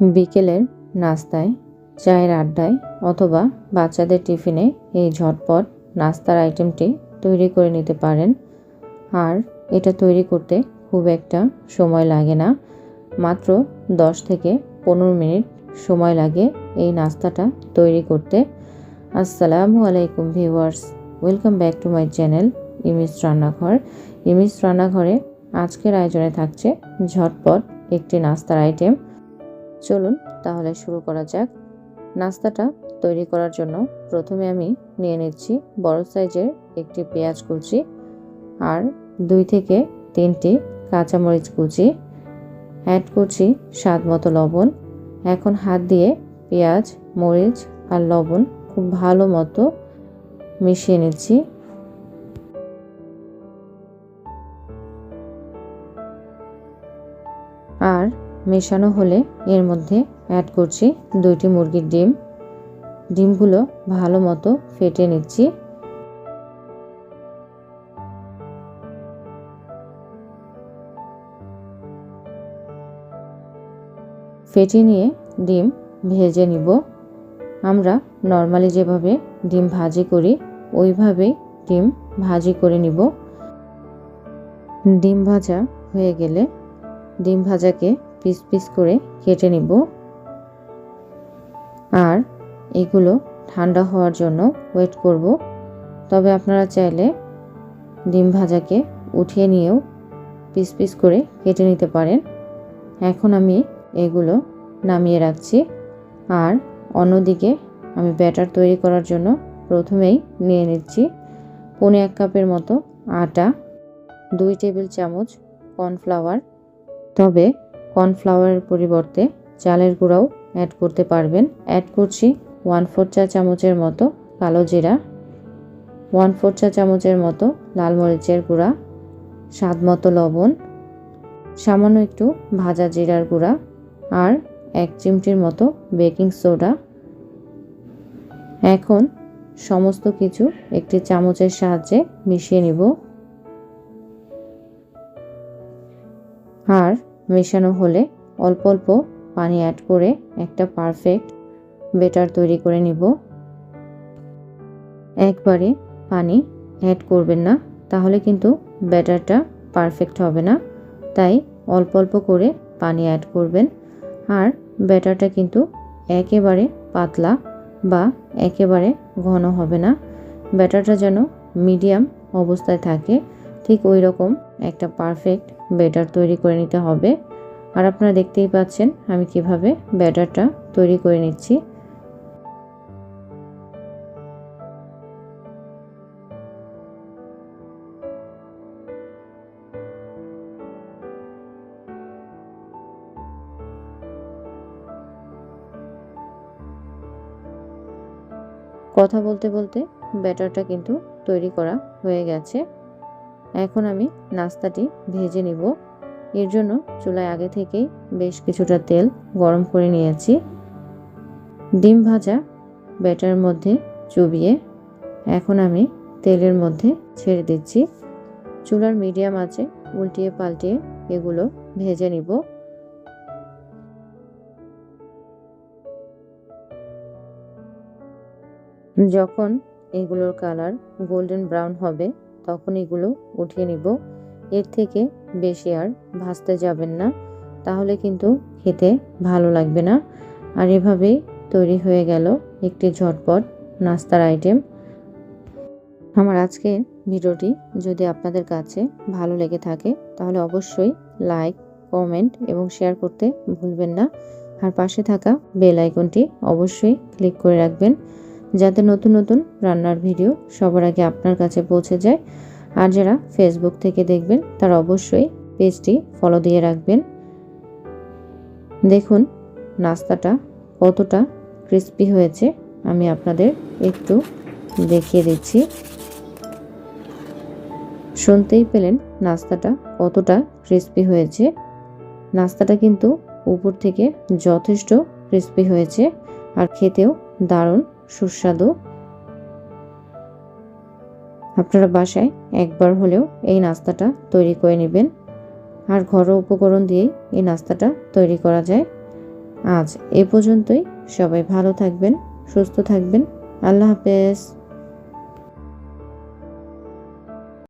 বিকেলের নাস্তায়, চায়ের আড্ডায় অথবা বাচ্চাদের টিফিনে এই ঝটপট নাস্তার আইটেমটি তৈরি করে নিতে পারেন। আর এটা তৈরি করতে খুব একটা সময় লাগে না। মাত্র 10 থেকে পনেরো মিনিট সময় লাগে এই নাস্তাটা তৈরি করতে। আসসালামু আলাইকুম viewers, welcome back to my channel Imis রান্নাঘর। ইমিস রান্নাঘরে আজকের আয়োজনে থাকছে ঝটপট একটি নাস্তার আইটেম চলুন তাহলে শুরু করা যাক। নাস্তাটা তৈরি করার জন্য প্রথমে আমি নিয়ে নিচ্ছি বড় সাইজের একটি পেঁয়াজ কুচি আর দুই থেকে তিনটি কাঁচামরিচ কুচি অ্যাড করছি স্বাদ মতো লবণ। এখন হাত দিয়ে পেঁয়াজ, মরিচ আর লবণ খুব ভালো মতো মিশিয়ে নিচ্ছি। আর মেশানো হলে এর মধ্যে অ্যাড করছি দুইটি মুরগির ডিম। ডিমগুলো ভালো মতো ফেটে নিচ্ছি। ফেটে নিয়ে ডিম ভেজে নিব। আমরা নর্মালি যেভাবে ডিম ভাজি করি, ওইভাবেই ডিম ভাজি করে নিব। ডিম ভাজা হয়ে গেলে ডিম ভাজাকে পিস পিস করে কেটে নিব। আর এগুলো ঠান্ডা হওয়ার জন্য ওয়েট করব। তবে আপনারা চাইলে ডিম ভাজাকে উঠিয়ে নিয়েও পিস পিস করে কেটে নিতে পারেন। এখন আমি এগুলো নামিয়ে রাখছি। আর অন্যদিকে আমি ব্যাটার তৈরি করার জন্য প্রথমেই নিয়ে নিচ্ছি পনে এক কাপের মতো আটা, দুই টেবিল চামচ কর্নফ্লাওয়ার। তবে কর্নফ্লাওয়ারের পরিবর্তে চালের গুঁড়াও অ্যাড করতে পারবেন। অ্যাড করছি ওয়ান ফোর চা চামচের মতো কালো জিরা ওয়ান ফোর চা চামচের মতো লাল মরিচের গুঁড়া, স্বাদ মতো লবণ, সামান্য একটু ভাজা জিরার গুঁড়া আর এক চিমটির মতো বেকিং সোডা। এখন সমস্ত কিছু একটি চামচের সাহায্যে মিশিয়ে নিব। আর মেশানো হলে অল্প অল্প পানি অ্যাড করে একটা পারফেক্ট বেটার তৈরি করে নিব। একবারে পানি অ্যাড করবেন না, তাহলে কিন্তু ব্যাটারটা পারফেক্ট হবে না। তাই অল্প অল্প করে পানি অ্যাড করবেন। আর ব্যাটারটা কিন্তু একেবারে পাতলা বা একেবারে ঘন হবে না। ব্যাটারটা যেন মিডিয়াম অবস্থায় থাকে। ঠিক ওই রকম একটা পারফেক্ট ব্যাটার তৈরি করে নিতে হবে। আর আপনারা দেখতেই পাচ্ছেন আমি কীভাবে ব্যাটারটা তৈরি করে নিচ্ছি। কথা বলতে বলতে ব্যাটারটা কিন্তু তৈরি করা হয়ে গেছে। এখন আমি নাস্তাটি ভেজে নিব। এর জন্য চুলায় আগে থেকেই বেশ কিছুটা তেল গরম করে নিয়েছি। ডিম ভাজা ব্যাটার মধ্যে চুবিয়ে এখন আমি তেলের মধ্যে ছেড়ে দিচ্ছি। চুলার মিডিয়াম আছে, উল্টিয়ে পাল্টিয়ে এগুলো ভেজে নিব। যখন এগুলোর কালার গোল্ডেন ব্রাউন হবে তখন এগুলো উঠিয়ে নিব। এর থেকে বেশি আর ভাজতে যাবেন না, তাহলে কিন্তু খেতে ভালো লাগবে না। আর এভাবেই তৈরি হয়ে গেল একটি ঝটপট নাস্তার আইটেম। আমার আজকের ভিডিওটি যদি আপনাদের কাছে ভালো লেগে থাকে, তাহলে অবশ্যই লাইক, কমেন্ট এবং শেয়ার করতে ভুলবেন না। আর পাশে থাকা বেল আইকনটি অবশ্যই ক্লিক করে রাখবেন। যাতে নতুন নতুন রান্নার ভিডিও সবার আগে আপনার কাছে পৌঁছে যায়। আর যারা ফেসবুক থেকে দেখবেন, তারা অবশ্যই পেজটি ফলো দিয়ে রাখবেন। দেখুন, নাস্তাটা কতটা ক্রিস্পি হয়েছে। আমি আপনাদের একটু দেখিয়ে দিচ্ছি। শুনতেই পেলেন নাস্তাটা কতটা ক্রিস্পি হয়েছে। নাস্তাটা কিন্তু উপর থেকে যথেষ্ট ক্রিস্পি হয়েছে। আর খেতেও দারুণ সুস্বাদু। আপনারা বাসায় একবার হলেও এই নাস্তাটা তৈরি করে নেবেন। আর ঘরোয়া উপকরণ দিয়েই এই নাস্তাটা তৈরি করা যায়। আজ এ পর্যন্তই। সবাই ভালো থাকবেন, সুস্থ থাকবেন। আল্লাহ হাফেজ।